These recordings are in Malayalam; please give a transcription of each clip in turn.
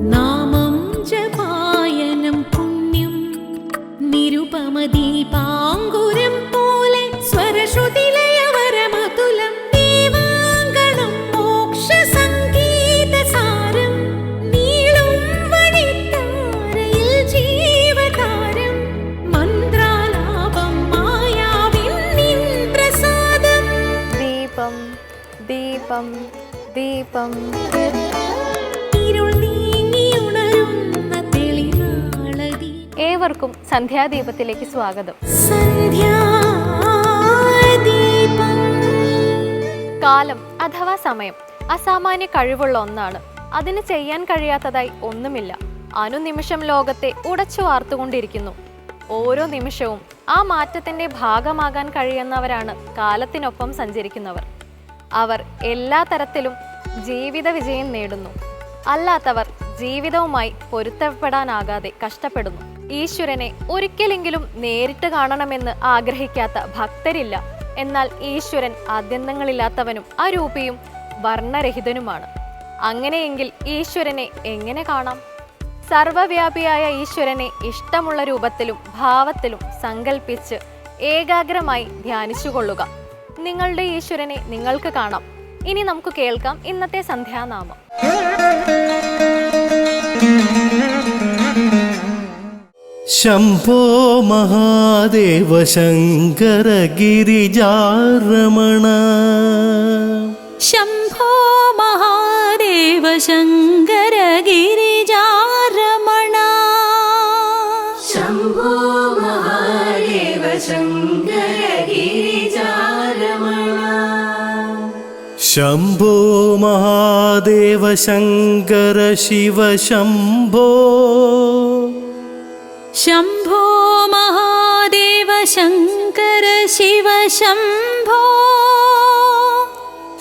नामं जपा ഏവർക്കും സന്ധ്യാദീപത്തിലേക്ക് സ്വാഗതം. കാലം അഥവാ സമയം അസാമാന്യ കഴിവുള്ള ഒന്നാണ്. അതിന് ചെയ്യാൻ കഴിയാത്തതായി ഒന്നുമില്ല. അനുനിമിഷം ലോകത്തെ ഉടച്ചു വാർത്തുകൊണ്ടിരിക്കുന്നു. ഓരോ നിമിഷവും ആ മാറ്റത്തിന്റെ ഭാഗമാകാൻ കഴിയുന്നവരാണ് കാലത്തിനൊപ്പം സഞ്ചരിക്കുന്നവർ. അവർ എല്ലാ തരത്തിലും ജീവിത വിജയം നേടുന്നു. അല്ലാത്തവർ ജീവിതവുമായി പൊരുത്തപ്പെടാനാകാതെ കഷ്ടപ്പെടുന്നു. ഈശ്വരനെ ഒരിക്കലെങ്കിലും നേരിട്ട് കാണണമെന്ന് ആഗ്രഹിക്കാത്ത ഭക്തരില്ല. എന്നാൽ ഈശ്വരൻ ആദ്യന്തങ്ങളില്ലാത്തവനും അരൂപിയും വർണരഹിതനുമാണ്. അങ്ങനെയെങ്കിൽ ഈശ്വരനെ എങ്ങനെ കാണാം? സർവവ്യാപിയായ ഈശ്വരനെ ഇഷ്ടമുള്ള രൂപത്തിലും ഭാവത്തിലും സങ്കല്പിച്ച് ഏകാഗ്രമായി ധ്യാനിച്ചുകൊള്ളുക. നിങ്ങളുടെ ഈശ്വരനെ നിങ്ങൾക്ക് കാണാം. ഇനി നമുക്ക് കേൾക്കാം ഇന്നത്തെ സന്ധ്യാനാമം. ശംഭോ മഹാദേവ ശങ്കര ഗിരിജാരമണ ശംഭോ മഹാദേവ ശങ്കര ഗിരിജാരമണ ശംഭോ മഹാദേവ ശങ്കര ഗിരിജാരമണ ശംഭോ മഹാദേവ ശങ്കര ശിവ ശംഭോ. शम्भो महादेव शङ्कर शिव शम्भो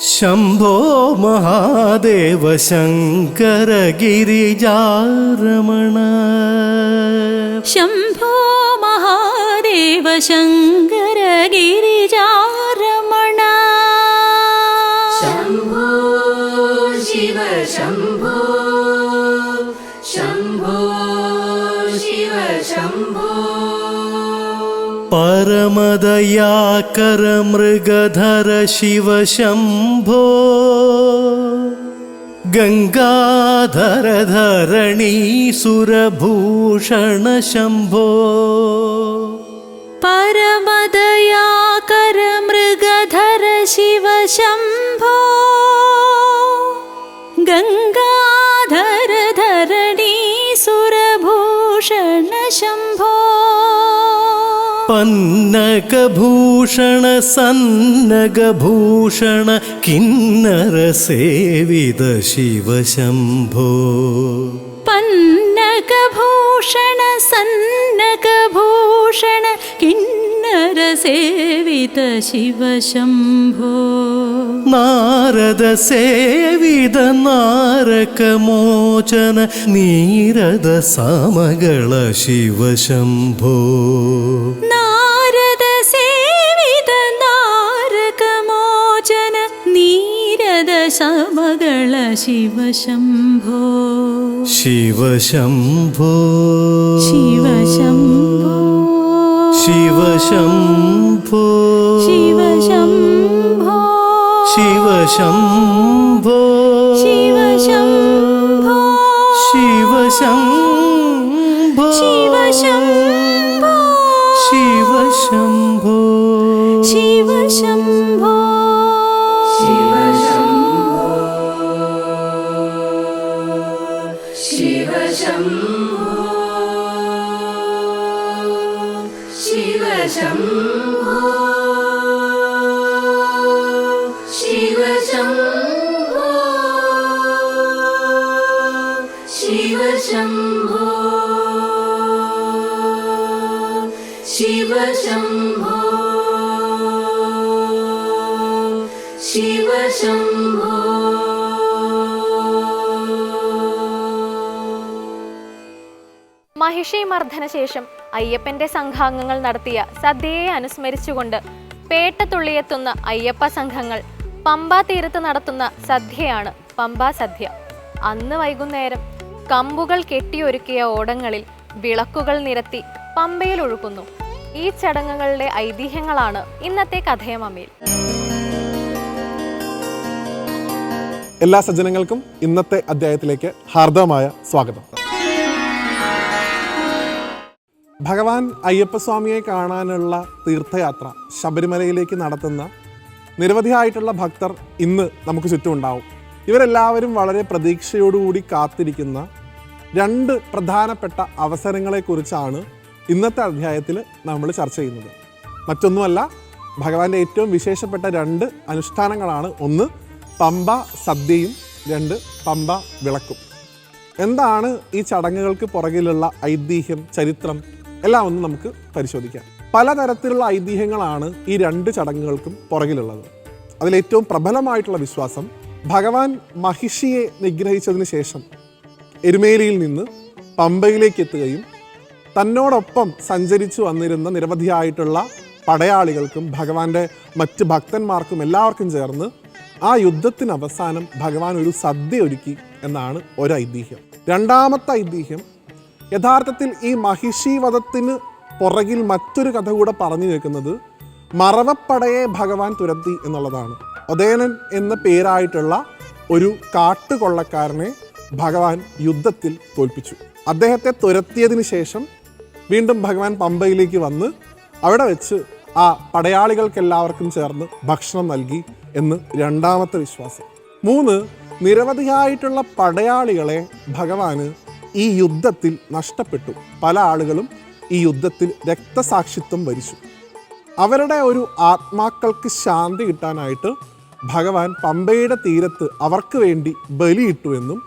शम्भो महादेव शङ्कर गिरिजारमण शम्भो महादेव शङ्कर गिरिजा परमदयाकरमृगधर शिवशम्भो मृगधर शिव शम्भो। गङ्गाधर गङ्गा സന്നകഭൂഷണ സന്നകഭൂഷണ കിന്നരസേവിത ശിവശംഭോ. പന്നകഭൂഷണ സന്നകഭൂഷണ കിന്നര കിന്നരസേവിത ശിവശംഭോ. നാരദസേവിത നാരകമോചന നീരദ സമകള ശിവശംഭോ. നാ സമകള ശിവശംഭോ. ശിവശംഭോ. ശിവശംഭോ. ശിവശംഭോ. ശിവശംഭോ. ശിവശംഭോ. ശിവ ശംഭോ മഹിഷി മർദ്ദന ശേഷം അയ്യപ്പന്റെ സംഘാംഗങ്ങൾ നടത്തിയ സദ്യയെ അനുസ്മരിച്ചുകൊണ്ട് പേട്ടത്തുള്ളിയെത്തുന്ന അയ്യപ്പ സംഘങ്ങൾ പമ്പാ തീരത്ത് നടത്തുന്ന സദ്യയാണ് പമ്പാ സദ്യ. അന്ന് വൈകുന്നേരം കമ്പുകൾ കെട്ടിയൊരുക്കിയ ഓടങ്ങളിൽ വിളക്കുകൾ നിരത്തി പമ്പയിൽ ഒഴുക്കുന്നു ഈ ചടങ്ങുകളുടെ ഐതിഹ്യങ്ങളാണ് ഇന്നത്തെ കഥയമമ്മയിൽ എല്ലാ സജ്ജനങ്ങൾക്കും ഇന്നത്തെ അധ്യായത്തിലേക്ക് ഹാർദവമായ സ്വാഗതം. ഭഗവാൻ അയ്യപ്പസ്വാമിയെ കാണാനുള്ള തീർത്ഥയാത്ര ശബരിമലയിലേക്ക് നടത്തുന്ന നിരവധിയായിട്ടുള്ള ഭക്തർ ഇന്ന് നമുക്ക് ചുറ്റുമുണ്ടാവും. ഇവരെല്ലാവരും വളരെ പ്രതീക്ഷയോടുകൂടി കാത്തിരിക്കുന്ന രണ്ട് പ്രധാനപ്പെട്ട അവസരങ്ങളെക്കുറിച്ചാണ് ഇന്നത്തെ അധ്യായത്തിൽ നമ്മൾ ചർച്ച ചെയ്യുന്നത്. മറ്റൊന്നുമല്ല ഭഗവാന്റെ ഏറ്റവും വിശേഷപ്പെട്ട രണ്ട് അനുഷ്ഠാനങ്ങളാണ് ഒന്ന് പമ്പ സദ്യയും രണ്ട് പമ്പ വിളക്കും. എന്താണ് ഈ ചടങ്ങുകൾക്ക് പുറകിലുള്ള ഐതിഹ്യം ചരിത്രം? എല്ലാം ഒന്ന് നമുക്ക് പരിശോധിക്കാം. പലതരത്തിലുള്ള ഐതിഹ്യങ്ങളാണ് ഈ രണ്ട് ചടങ്ങുകൾക്കും പുറകിലുള്ളത്. അതിലേറ്റവും പ്രബലമായിട്ടുള്ള വിശ്വാസം ഭഗവാൻ മഹിഷിയെ നിഗ്രഹിച്ചതിന് ശേഷം എരുമേലിയിൽ നിന്ന് പമ്പയിലേക്ക് എത്തുകയും തന്നോടൊപ്പം സഞ്ചരിച്ചു വന്നിരുന്ന നിരവധിയായിട്ടുള്ള പടയാളികൾക്കും ഭഗവാന്റെ മറ്റ് ഭക്തന്മാർക്കും എല്ലാവർക്കും ചേർന്ന് ആ യുദ്ധത്തിന് അവസാനം ഭഗവാൻ ഒരു സദ്യ ഒരുക്കി എന്നാണ് ഒരു ഐതിഹ്യം രണ്ടാമത്തെ ഐതിഹ്യം യഥാർത്ഥത്തിൽ ഈ മഹിഷി വധത്തിന് പുറകിൽ മറ്റൊരു കഥ കൂടെ പറഞ്ഞു കേൾക്കുന്നത് മറവപ്പടയെ ഭഗവാൻ തുരത്തി എന്നുള്ളതാണ്. ഒതേനൻ എന്ന പേരായിട്ടുള്ള ഒരു കാട്ടുകൊള്ളക്കാരനെ ഭഗവാൻ യുദ്ധത്തിൽ തോൽപ്പിച്ചു. അദ്ദേഹത്തെ തുരത്തിയതിനു ശേഷം വീണ്ടും ഭഗവാൻ പമ്പയിലേക്ക് വന്ന് അവിടെ വെച്ച് ആ പടയാളികൾക്കെല്ലാവർക്കും ചേർന്ന് ഭക്ഷണം നൽകി എന്ന് രണ്ടാമത്തെ വിശ്വാസം. മൂന്ന് നിരവധിയായിട്ടുള്ള പടയാളികളെ ഭഗവാന് ഈ യുദ്ധത്തിൽ നഷ്ടപ്പെട്ടു. പല ആളുകളും ഈ യുദ്ധത്തിൽ രക്തസാക്ഷിത്വം വരിച്ചു. അവരുടെ ഒരു ആത്മാക്കൾക്ക് ശാന്തി കിട്ടാനായിട്ട് ഭഗവാൻ പമ്പയുടെ തീരത്ത് അവർക്ക് വേണ്ടി ബലിയിട്ടു എന്നും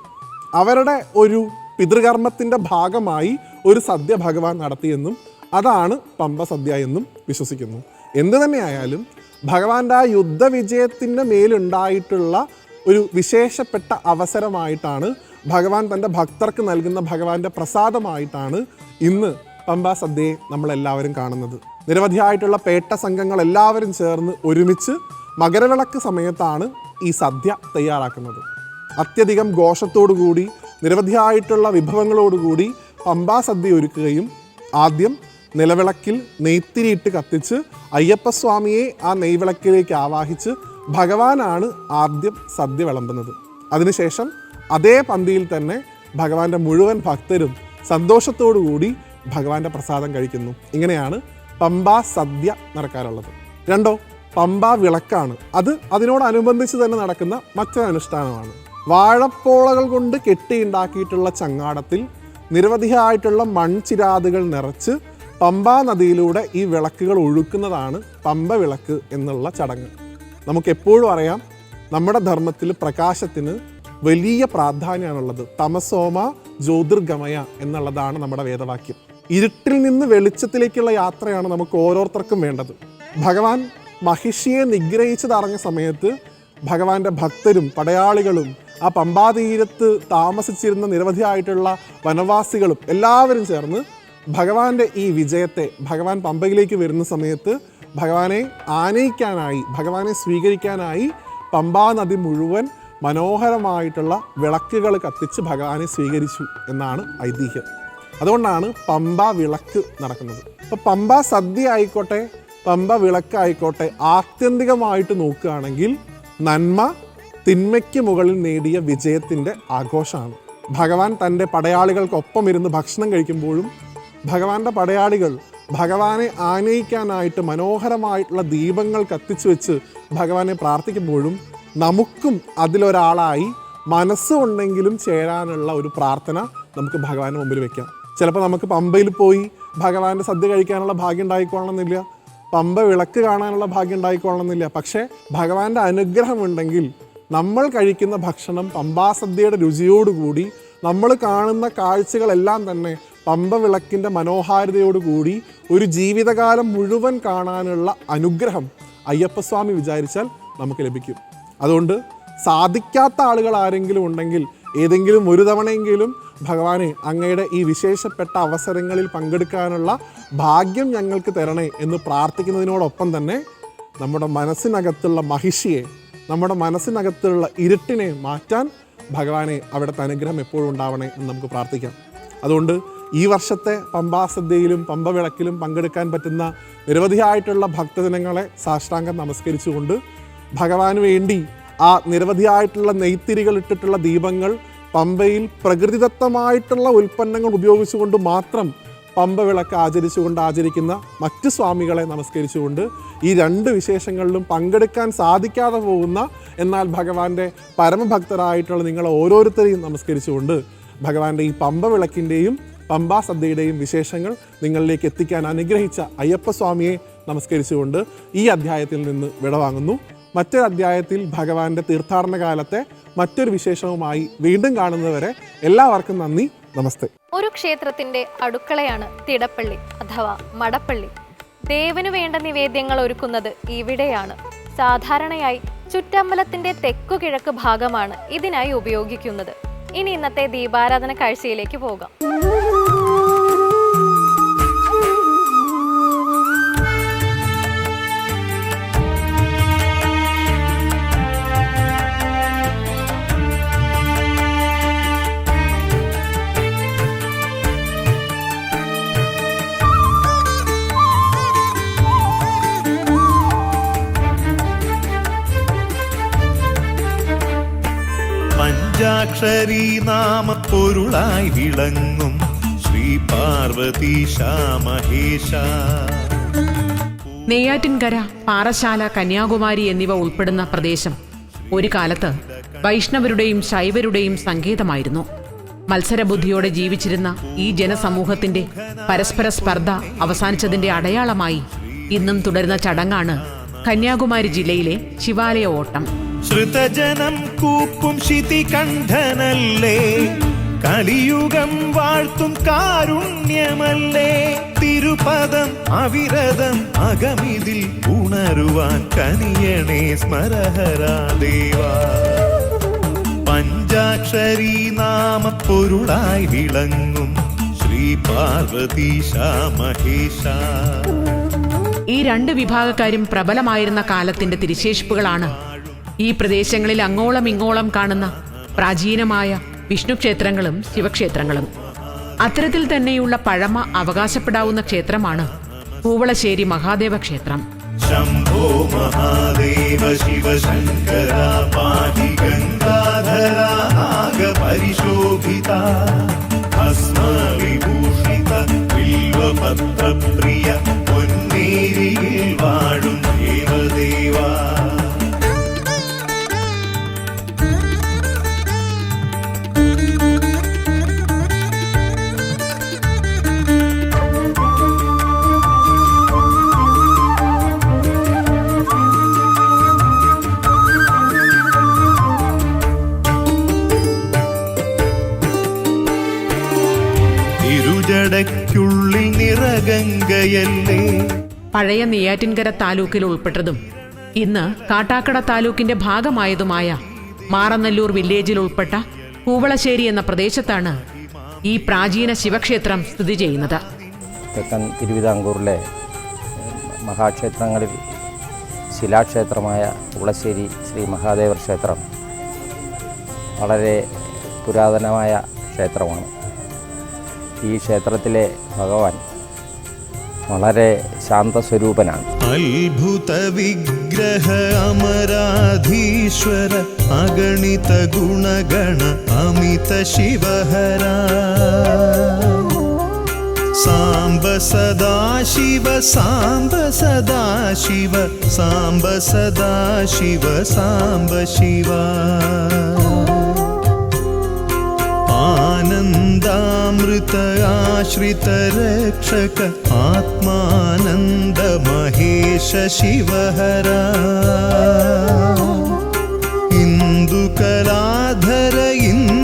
അവരുടെ ഒരു പിതൃകർമ്മത്തിന്റെ ഭാഗമായി ഒരു സദ്യ ഭഗവാൻ നടത്തിയെന്നും അതാണ് പമ്പ സദ്യ എന്നും വിശ്വസിക്കുന്നു. എന്തു തന്നെയായാലും ഭഗവാന്റെ ആ യുദ്ധവിജയത്തിന്റെ മേലുണ്ടായിട്ടുള്ള ഒരു വിശേഷപ്പെട്ട അവസരമായിട്ടാണ് ഭഗവാൻ തന്റെ ഭക്തർക്ക് നൽകുന്ന ഭഗവാന്റെ പ്രസാദമായിട്ടാണ് ഇന്ന് പമ്പാ സദ്യയെ നമ്മളെല്ലാവരും കാണുന്നത്. നിരവധിയായിട്ടുള്ള പേട്ട സംഘങ്ങൾ എല്ലാവരും ചേർന്ന് ഒരുമിച്ച് മകരവിളക്ക് സമയത്താണ് ഈ സദ്യ തയ്യാറാക്കുന്നത്. അത്യധികം ഘോഷത്തോടുകൂടി നിരവധിയായിട്ടുള്ള വിഭവങ്ങളോടുകൂടി പമ്പാ സദ്യ ഒരുക്കുകയും ആദ്യം നിലവിളക്കിൽ നെയ്ത്തിരിയിട്ട് കത്തിച്ച് അയ്യപ്പസ്വാമിയെ ആ നെയ്വിളക്കിലേക്ക് ആവാഹിച്ച് ഭഗവാനാണ് ആദ്യം സദ്യ വിളമ്പുന്നത്. അതിനുശേഷം അതേ പന്തിയിൽ തന്നെ ഭഗവാന്റെ മുഴുവൻ ഭക്തരും സന്തോഷത്തോടു കൂടി ഭഗവാന്റെ പ്രസാദം കഴിക്കുന്നു. ഇങ്ങനെയാണ് പമ്പാ സദ്യ നടക്കാറുള്ളത്. രണ്ടോ പമ്പ വിളക്കാണ്. അത് അതിനോടനുബന്ധിച്ച് തന്നെ നടക്കുന്ന മറ്റൊരു അനുഷ്ഠാനമാണ്. വാഴപ്പോളകൾ കൊണ്ട് കെട്ടിയുണ്ടാക്കിയിട്ടുള്ള ചങ്ങാടത്തിൽ നിരവധിയായിട്ടുള്ള മൺചിരാതുകൾ നിറച്ച് പമ്പാ നദിയിലൂടെ ഈ വിളക്കുകൾ ഒഴുക്കുന്നതാണ് പമ്പ വിളക്ക് എന്നുള്ള ചടങ്ങ്. നമുക്കെപ്പോഴും അറിയാം നമ്മുടെ ധർമ്മത്തിൽ പ്രകാശത്തിന് വലിയ പ്രാധാന്യമാണുള്ളത് തമസോമ ജ്യോതിർഗമയ എന്നുള്ളതാണ് നമ്മുടെ വേദവാക്യം. ഇരുട്ടിൽ നിന്ന് വെളിച്ചത്തിലേക്കുള്ള യാത്രയാണ് നമുക്ക് ഓരോരുത്തർക്കും വേണ്ടത്. ഭഗവാൻ മഹിഷിയെ നിഗ്രഹിച്ചതറിഞ്ഞ സമയത്ത് ഭഗവാന്റെ ഭക്തരും പടയാളികളും ആ പമ്പാതീരത്ത് താമസിച്ചിരുന്ന നിരവധിയായിട്ടുള്ള വനവാസികളും എല്ലാവരും ചേർന്ന് ഭഗവാന്റെ ഈ വിജയത്തെ ഭഗവാൻ പമ്പയിലേക്ക് വരുന്ന സമയത്ത് ഭഗവാനെ ആനയിക്കാനായി ഭഗവാനെ സ്വീകരിക്കാനായി പമ്പാ നദി മുഴുവൻ മനോഹരമായിട്ടുള്ള വിളക്കുകൾ കത്തിച്ച് ഭഗവാനെ സ്വീകരിച്ചു എന്നാണ് ഐതിഹ്യം. അതുകൊണ്ടാണ് പമ്പ വിളക്ക് നടക്കുന്നത്. അപ്പോൾ പമ്പ സദ്യ ആയിക്കോട്ടെ പമ്പ വിളക്കായിക്കോട്ടെ ആത്യന്തികമായിട്ട് നോക്കുകയാണെങ്കിൽ നന്മ തിന്മയ്ക്ക് മുകളിൽ നേടിയ വിജയത്തിന്റെ ആഘോഷമാണ്. ഭഗവാൻ തന്റെ പടയാളികൾക്കൊപ്പം ഇരുന്ന് ഭക്ഷണം കഴിക്കുമ്പോഴും ഭഗവാന്റെ പടയാളികൾ ഭഗവാനെ ആനയിക്കാനായിട്ട് മനോഹരമായിട്ടുള്ള ദീപങ്ങൾ കത്തിച്ചു വെച്ച് ഭഗവാനെ പ്രാർത്ഥിക്കുമ്പോഴും നമുക്കും അതിലൊരാളായി മനസ്സുണ്ടെങ്കിലും ചേരാനുള്ള ഒരു പ്രാർത്ഥന നമുക്ക് ഭഗവാന്റെ മുമ്പിൽ വെക്കാം. ചിലപ്പോൾ നമുക്ക് പമ്പയിൽ പോയി ഭഗവാന്റെ സദ്യ കഴിക്കാനുള്ള ഭാഗ്യം ഉണ്ടായിക്കൊള്ളണമെന്നില്ല. പമ്പ വിളക്ക് കാണാനുള്ള ഭാഗ്യം ഉണ്ടായിക്കൊള്ളണമെന്നില്ല. പക്ഷേ ഭഗവാന്റെ അനുഗ്രഹമുണ്ടെങ്കിൽ നമ്മൾ കഴിക്കുന്ന ഭക്ഷണം പമ്പാസദ്യയുടെ രുചിയോടുകൂടി നമ്മൾ കാണുന്ന കാഴ്ചകളെല്ലാം തന്നെ പമ്പ വിളക്കിന്റെ മനോഹാരിതയോടുകൂടി ഒരു ജീവിതകാലം മുഴുവൻ കാണാനുള്ള അനുഗ്രഹം അയ്യപ്പസ്വാമി വിചാരിച്ചാൽ നമുക്ക് ലഭിക്കും. അതുകൊണ്ട് സാധിക്കാത്ത ആളുകൾ ആരെങ്കിലും ഉണ്ടെങ്കിൽ ഏതെങ്കിലും ഒരു തവണയെങ്കിലും ഭഗവാനെ അങ്ങയുടെ ഈ വിശേഷപ്പെട്ട അവസരങ്ങളിൽ പങ്കെടുക്കാനുള്ള ഭാഗ്യം ഞങ്ങൾക്ക് തരണേ എന്ന് പ്രാർത്ഥിക്കുന്നതിനോടൊപ്പം തന്നെ നമ്മുടെ മനസ്സിനകത്തുള്ള മഹിഷിയെ നമ്മുടെ മനസ്സിനകത്തുള്ള ഇരുട്ടിനെ മാറ്റാൻ ഭഗവാനെ അവിടുത്തെ അനുഗ്രഹം എപ്പോഴും ഉണ്ടാവണേ എന്ന് നമുക്ക് പ്രാർത്ഥിക്കാം. അതുകൊണ്ട് ഈ വർഷത്തെ പമ്പാസദ്യയിലും പമ്പവിളക്കിലും പങ്കെടുക്കാൻ പറ്റുന്ന നിരവധിയായിട്ടുള്ള ഭക്തജനങ്ങളെ സാഷ്ടാംഗം നമസ്കരിച്ചുകൊണ്ട് ഭഗവാന് വേണ്ടി ആ നിരവധിയായിട്ടുള്ള നെയ്ത്തിരികൾ ഇട്ടിട്ടുള്ള ദീപങ്ങൾ പമ്പയിൽ പ്രകൃതിദത്തമായിട്ടുള്ള ഉൽപ്പന്നങ്ങൾ ഉപയോഗിച്ചുകൊണ്ട് മാത്രം പമ്പ വിളക്ക് ആചരിച്ചുകൊണ്ട് ആചരിക്കുന്ന മറ്റ് സ്വാമികളെ നമസ്കരിച്ചുകൊണ്ട് ഈ രണ്ട് വിശേഷങ്ങളിലും പങ്കെടുക്കാൻ സാധിക്കാതെ പോകുന്ന എന്നാൽ ഭഗവാന്റെ പരമഭക്തരായിട്ടുള്ള നിങ്ങൾ ഓരോരുത്തരെയും നമസ്കരിച്ചുകൊണ്ട് ഭഗവാന്റെ ഈ പമ്പ വിളക്കിന്റെയും പമ്പാ സദ്യയുടെയും വിശേഷങ്ങൾ നിങ്ങളിലേക്ക് എത്തിക്കാൻ അനുഗ്രഹിച്ച അയ്യപ്പസ്വാമിയെ നമസ്കരിച്ചുകൊണ്ട് ഈ അധ്യായത്തിൽ നിന്ന് വിടവാങ്ങുന്നു. മറ്റൊരു അധ്യായത്തിൽ ഭഗവാന്റെ തീർത്ഥാടന കാലത്തെ മറ്റൊരു വിശേഷവുമായി വീണ്ടും കാണുന്നതുവരെ എല്ലാവർക്കും നന്ദി. നമസ്തേ. ഒരു ക്ഷേത്രത്തിന്റെ അടുക്കളയാണ് തിടപ്പള്ളി അഥവാ മടപ്പള്ളി. ദേവനു വേണ്ട നിവേദ്യങ്ങൾ ഒരുക്കുന്നത് ഇവിടെയാണ്. സാധാരണയായി ചുറ്റമ്പലത്തിന്റെ തെക്കു കിഴക്ക് ഭാഗമാണ് ഇതിനായി ഉപയോഗിക്കുന്നത്. ഇനി ഇന്നത്തെ ദീപാരാധന കാഴ്ചയിലേക്ക് പോകാം. പഞ്ചാക്ഷരി നാമപ്പൊരുളായി വിളങ്ങും ശ്രീ പാർവതീശ മഹേശ നെയ്യാറ്റിൻകര പാറശാല കന്യാകുമാരി എന്നിവ ഉൾപ്പെടുന്ന പ്രദേശം ഒരു കാലത്ത് വൈഷ്ണവരുടെയും ശൈവരുടെയും സങ്കേതമായിരുന്നു. മത്സരബുദ്ധിയോടെ ജീവിച്ചിരുന്ന ഈ ജനസമൂഹത്തിന്റെ പരസ്പര സ്പർദ്ധ അവസാനിച്ചതിന്റെ അടയാളമായി ഇന്നും തുടരുന്ന ചടങ്ങാണ് കന്യാകുമാരി ജില്ലയിലെ ശിവാലയ ഓട്ടം. ശ്രുതജനം കൂപ്പും ശിതികണ്ഠനല്ലേ കലിയുഗം വാഴ്ത്തും കാരുണ്യമല്ലേ? തിരുപദം അവിരതം അകമിതിൽ ഉണരുവാൻ കനിയണേ സ്മരഹരാ ദേവ. പഞ്ചാക്ഷരി വിളങ്ങും പാർവതീശ മഹേശ. ഈ രണ്ട് വിഭാഗക്കാരും പ്രബലമായിരുന്ന കാലത്തിന്റെ തിരിശേഷിപ്പുകളാണ് ഈ പ്രദേശങ്ങളിൽ അങ്ങോളം ഇങ്ങോളം കാണുന്ന പ്രാചീനമായ വിഷ്ണു ക്ഷേത്രങ്ങളും ശിവക്ഷേത്രങ്ങളും. അത്തരത്തിൽ തന്നെയുള്ള പഴമ അവകാശപ്പെടാവുന്ന ക്ഷേത്രമാണ് പൂവളശ്ശേരി മഹാദേവ ക്ഷേത്രം. ശംഭോ മഹാദേവ ശിവ ശങ്കര ഗംഗാധര വാഴും നിറഗംഗയല്ലേ പഴയ നെയ്യാറ്റിൻകര താലൂക്കിൽ ഉൾപ്പെട്ടതും ഇന്ന് കാട്ടാക്കട താലൂക്കിന്റെ ഭാഗമായതുമായ മാറനല്ലൂർ വില്ലേജിൽ ഉൾപ്പെട്ട കൂവളശ്ശേരി എന്ന പ്രദേശത്താണ് ഈ പ്രാചീന ശിവക്ഷേത്രം സ്ഥിതി ചെയ്യുന്നത്. തെക്കൻ തിരുവിതാംകൂറിലെ മഹാക്ഷേത്രങ്ങളിൽ ശിലാക്ഷേത്രമായ കുളശ്ശേരി ശ്രീ മഹാദേവർ ക്ഷേത്രം വളരെ പുരാതനമായ ക്ഷേത്രമാണ്. ഈ ക്ഷേത്രത്തിലെ ഭഗവാൻ വളരെ ശാന്തസ്വരൂപനാണ്. അത്ഭുത വിഗ്രഹ അമരാധീശ്വര അഗണിത ഗുണഗണ അമിത ശിവഹര. സാംബ സദാശിവ സാംബ സദാശിവ സാംബ സദാശിവ സാംബ ശിവ. ആനന്ദാമൃത ആശ്രിത രക്ഷക ആത്മാനന്ദ മഹേശ ശിവഹര ഇന്ദുകലാധര ഇന്ദ്രാദിപ്രിയ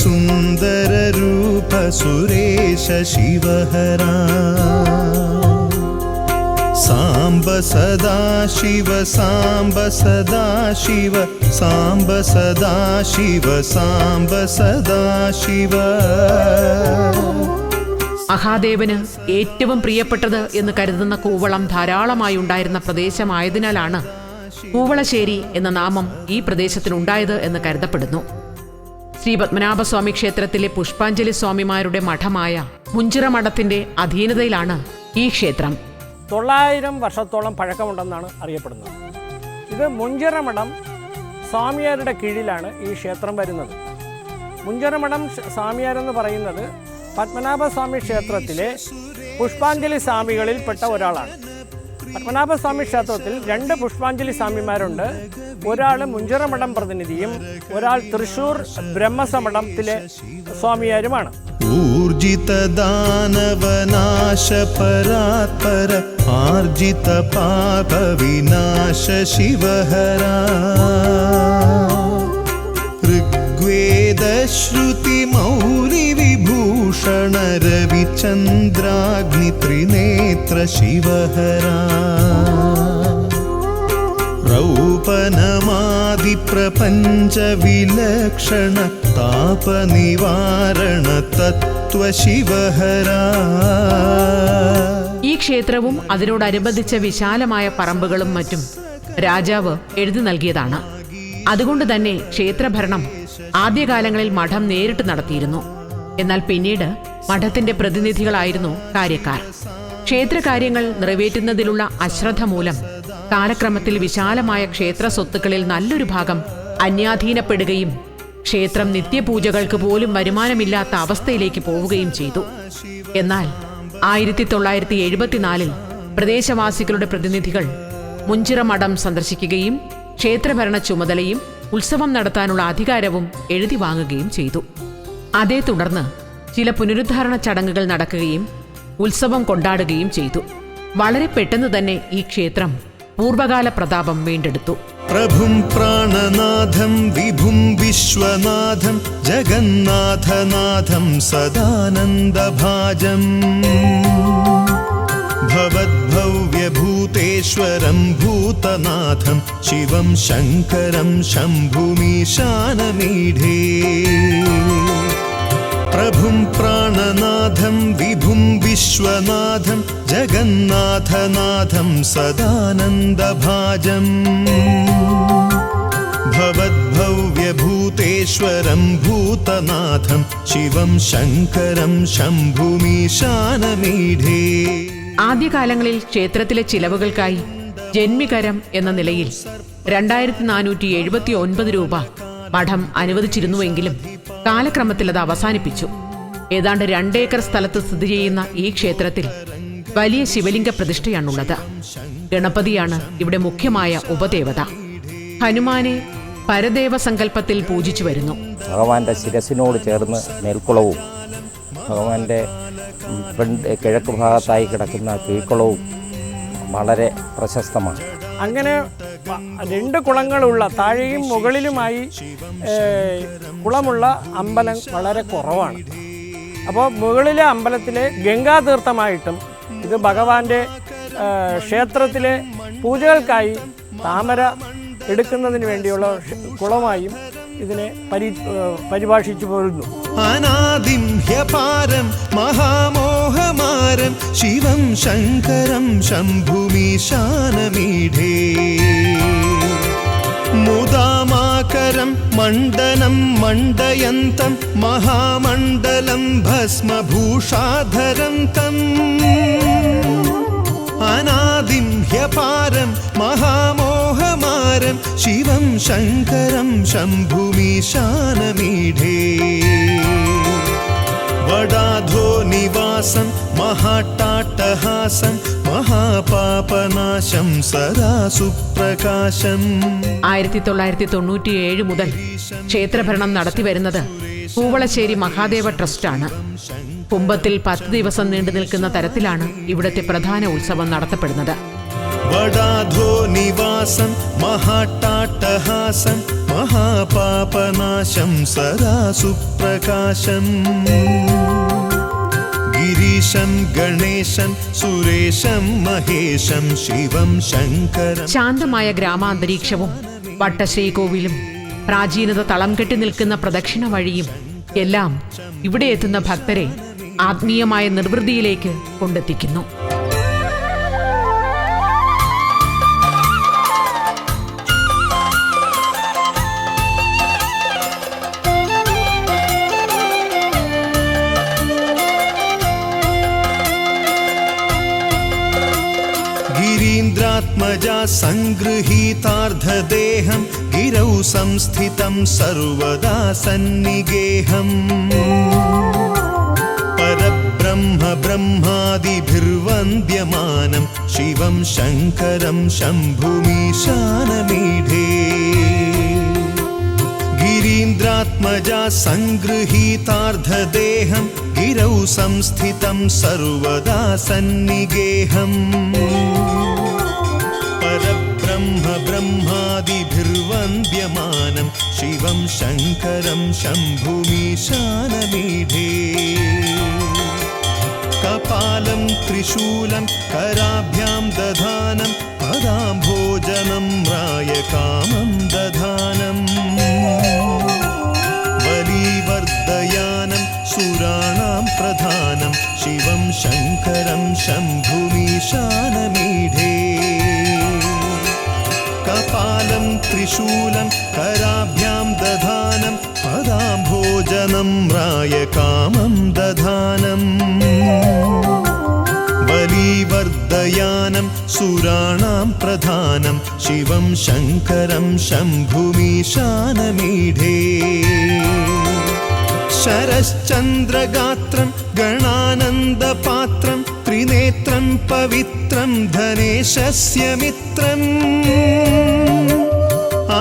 സുന്ദര രൂപ സുരേശ ശിവഹര സാംബ സദാശിവ സാംബ സദാശിവ സാംബ സദാശിവ സാംബ സദാശിവ. മഹാദേവന് ഏറ്റവും പ്രിയപ്പെട്ടത് എന്ന് കരുതുന്ന കൂവളം ധാരാളമായി ഉണ്ടായിരുന്ന പ്രദേശമായതിനാലാണ് കൂവളശ്ശേരി എന്ന നാമം ഈ പ്രദേശത്തിനുണ്ടായത് എന്ന് കരുതപ്പെടുന്നു. ശ്രീ പത്മനാഭസ്വാമി ക്ഷേത്രത്തിലെ പുഷ്പാഞ്ജലി സ്വാമിമാരുടെ മഠമായ മുഞ്ചിറ മഠത്തിന്റെ അധീനതയിലാണ് ഈ ക്ഷേത്രം. തൊള്ളായിരം വർഷത്തോളം പഴക്കമുണ്ടെന്നാണ് അറിയപ്പെടുന്നത്. ഇത് മുഞ്ചിറമഠം സ്വാമിയാരുടെ കീഴിലാണ് ഈ ക്ഷേത്രം വരുന്നത്. മുഞ്ചിറമഠം മഠം സ്വാമിയാരെന്ന് പറയുന്നത് പത്മനാഭസ്വാമി ക്ഷേത്രത്തിലെ പുഷ്പാഞ്ജലി സ്വാമികളിൽപ്പെട്ട ഒരാളാണ്. പത്മനാഭസ്വാമി ക്ഷേത്രത്തിൽ രണ്ട് പുഷ്പാഞ്ജലി സ്വാമിമാരുണ്ട്. ഒരാൾ മുഞ്ചിറമഠം പ്രതിനിധിയും ഒരാൾ തൃശൂർ ബ്രഹ്മസമഠത്തിലെ സ്വാമിയാരുമാണ്. ऊर्जितदानवनाशपरात्पर आर्जितपापविनाश शिवहरा। ऋग्वेदश्रुतिमौलिविभूषण रविचन्द्राग्नित्रिनेत्र शिवहरा रौपनमादिप्रपञ्चविलक्षण तापनिवारण तत्त्वशिवहरा ഈ ക്ഷേത്രവും അതിനോടനുബന്ധിച്ച വിശാലമായ പറമ്പുകളും മറ്റും രാജാവ് എഴുതി നൽകിയതാണ് അതുകൊണ്ട് തന്നെ ക്ഷേത്രഭരണം ആദ്യകാലങ്ങളിൽ മഠം നേരിട്ട് നടത്തിയിരുന്നു എന്നാൽ പിന്നീട് മഠത്തിന്റെ പ്രതിനിധികളായിരുന്നു കാര്യക്കാർ ക്ഷേത്രകാര്യങ്ങൾ നിറവേറ്റുന്നതിലുള്ള അശ്രദ്ധ മൂലം കാലക്രമത്തിൽ വിശാലമായ ക്ഷേത്ര സ്വത്തുക്കളിൽ നല്ലൊരു ഭാഗം അന്യാധീനപ്പെടുകയും ക്ഷേത്രം നിത്യപൂജകൾക്ക് പോലും വരുമാനമില്ലാത്ത അവസ്ഥയിലേക്ക് പോവുകയും ചെയ്തു. എന്നാൽ ആയിരത്തി തൊള്ളായിരത്തി എഴുപത്തിനാലിൽ പ്രദേശവാസികളുടെ പ്രതിനിധികൾ മുഞ്ചിറ മഠം സന്ദർശിക്കുകയും ക്ഷേത്രഭരണ ചുമതലയും ഉത്സവം നടത്താനുള്ള അധികാരവും എഴുതി വാങ്ങുകയും ചെയ്തു. അതേ തുടർന്ന് ചില പുനരുദ്ധാരണ ചടങ്ങുകൾ നടക്കുകയും ഉത്സവം കൊണ്ടാടുകയും ചെയ്തു. വളരെ പെട്ടെന്ന് തന്നെ ഈ ക്ഷേത്രം പൂർവകാല പ്രതാപം വീണ്ടെടുത്തു प्रभुं प्राणनाथं विभुं विश्वनाथं जगन्नाथनाथं सदानन्दभाजम् भवद्भव्यभूतेश्वरं भूतनाथं शिवं शङ्करं शम्भुमीशानमीढे प्रभुं प्राणनाथं विभुं विश्वनाथं जगन्नाथनाथं सदानन्दभाजम् भवद्भव्यभूतेश्वरं भूतनाथं शिवं शङ्करं शम्भुमीशानमीढे ആദ്യകാലങ്ങളിൽ ക്ഷേത്രത്തിലെ ചിലവുകൾക്കായി ജന്മികരം എന്ന നിലയിൽ രണ്ടായിരത്തി നാനൂറ്റി എഴുപത്തി ഒൻപത് രൂപ മഠം അനുവദിച്ചിരുന്നുവെങ്കിലും കാലക്രമത്തിൽ അത് അവസാനിപ്പിച്ചു. ഏതാണ്ട് രണ്ടേക്കർ സ്ഥലത്ത് സ്ഥിതി ചെയ്യുന്ന ഈ ക്ഷേത്രത്തിൽ വലിയ ശിവലിംഗ പ്രതിഷ്ഠയാണുള്ളത്. ഗണപതിയാണ് ഇവിടെ മുഖ്യമായ ഉപദേവത. ഹനുമാനെ പരദേവ സങ്കല്പത്തിൽ പൂജിച്ചു വരുന്നു. ഭഗവാന്റെ ശിരസിനോട് ചേർന്ന് മേൽക്കുളവും ഭഗവാന്റെ കിഴക്ക് ഭാഗത്തായി കിടക്കുന്ന കീഴ്ക്കുളവും വളരെ പ്രശസ്തമാണ്. അങ്ങനെ രണ്ട് കുളങ്ങളുള്ള താഴെയും മുകളിലുമായി കുളമുള്ള അമ്പലം വളരെ കുറവാണ്. അപ്പോൾ മുകളിലെ അമ്പലത്തിലെ ഗംഗാതീർത്ഥമായിട്ടും ഇത് ഭഗവാന്റെ ക്ഷേത്രത്തിലെ പൂജകൾക്കായി താമര എടുക്കുന്നതിന് വേണ്ടിയുള്ള കുളമായും ഇതിനെ പരി പരിഭാഷിച്ചു പോരുന്നു. അനാദിംഹ്യപാരം മഹാമോഹമാരം ശിവം ശങ്കരം ശംഭുമീശാനമീഢേ മുദാമാകരം മണ്ഡനം മണ്ഡയന്തം മഹാമണ്ഡലം ഭസ്മഭൂഷാധരം തം. അനാദിം മഹാ ശിവം ശിവം ശങ്കരം ശംഭുമീശാനമീഢേ വടാധോ നിവാസം മഹാട്ടാട്ടഹാസം മഹാപാപനാശം സദാ സുപ്രകാശം. ആയിരത്തി തൊള്ളായിരത്തി തൊണ്ണൂറ്റിയേഴ് മുതൽ ക്ഷേത്രഭരണം നടത്തിവരുന്നത് പൂവളശ്ശേരി മഹാദേവ ട്രസ്റ്റാണ്. കുംഭത്തിൽ പത്ത് ദിവസം നീണ്ടു നിൽക്കുന്ന തരത്തിലാണ് ഇവിടുത്തെ പ്രധാന ഉത്സവം നടത്തപ്പെടുന്നത്. വടാധോ നിവ निवासं महाट्टाट्टहासं महापापनाशं सदा सुप्रकाशम् गिरीशं गणेशं सुरेशं महेशं शिवं शङ्करम् ശാന്തമായ ഗ്രാമാന്തരീക്ഷവും വട്ടശ്രീകോവിലും പ്രാചീനത തളം കെട്ടി നിൽക്കുന്ന പ്രദക്ഷിണ വഴിയും എല്ലാം ഇവിടെ എത്തുന്ന ഭക്തരെ ആത്മീയമായ നിർവൃതിയിലേക്ക് കൊണ്ടെത്തിക്കുന്നു गिरीन्द्रात्मजा सङ्गृहीतार्धदेहं गिरौ संस्थितं सर्वदा सन्निगेहम् परब्रह्म ब्रह्मादिभिर्वन्द्यमानं शिवं शङ्करं शम्भुमीशानमीढे गिरीन्द्रात्मजा सङ्गृहीतार्धदेहं गिरौ संस्थितं सर्वदा सन्निगेहम् परब्रह्म ब्रह्मादिभिर्वन्द्यमानं शिवं शङ्करं शम्भुमीशानमीढे कपालं त्रिशूलं कराभ्यां दधानं पदाम्भोजनं रायकामं दधानम् बलीवर्दयानं सुराणां प्रधानं शिवं शङ्करं शम्भुमीशानमीढे त्रिशूलं कराभ्यां दधानं पदाम्भोजनं रायकामं दधानम् बलीवर्दयानं सुराणां प्रधानं शिवं शङ्करं शम्भुमीशानमीढे शरश्चन्द्रगात्रं गणानन्दपात्रं त्रिनेत्रं पवित्रं धनेशस्य मित्रम्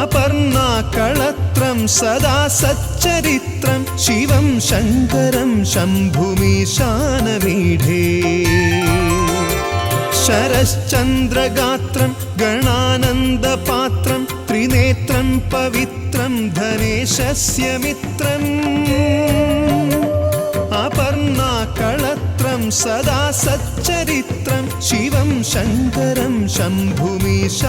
अपर्णाकळत्रं सदा सच्चरित्रं शिवं शङ्करं शम्भुमीशानमीढे शरश्चन्द्रगात्रं गणानन्दपात्रं त्रिनेत्रं पवित्रं धनेशस्य मित्रम् अपर्णाकळत्रं सदा सच्चरित्रं शिवं शङ्करं शम्भुमीशानमीढे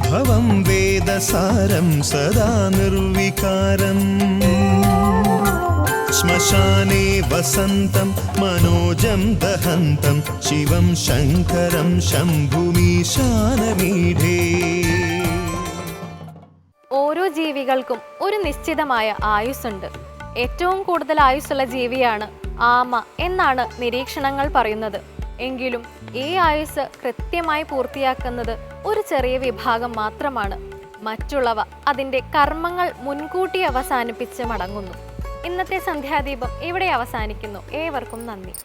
भवं वेदसारं सदा निर्विकारम् श्मशाने वसन्तं मनोजं दहन्तं शिवं शङ्करं शम्भुमीशानमीढे ഓരോ ജീവികൾക്കും ഒരു നിശ്ചിതമായ ആയുസ്സുണ്ട് ഏറ്റവും കൂടുതൽ ആയുസ്സുള്ള ജീവിയാണ് ആമ എന്നാണ് നിരീക്ഷണങ്ങൾ പറയുന്നത് എങ്കിലും ഈ ആയുസ് കൃത്യമായി പൂർത്തിയാക്കുന്നത് ഒരു ചെറിയ വിഭാഗം മാത്രമാണ്. മറ്റുള്ളവ അതിന്റെ കർമ്മങ്ങൾ മുൻകൂട്ടി അവസാനിപ്പിച്ച് മടങ്ങുന്നു. ഇന്നത്തെ സന്ധ്യാദീപം ഇവിടെ അവസാനിക്കുന്നു. ഏവർക്കും നന്ദി.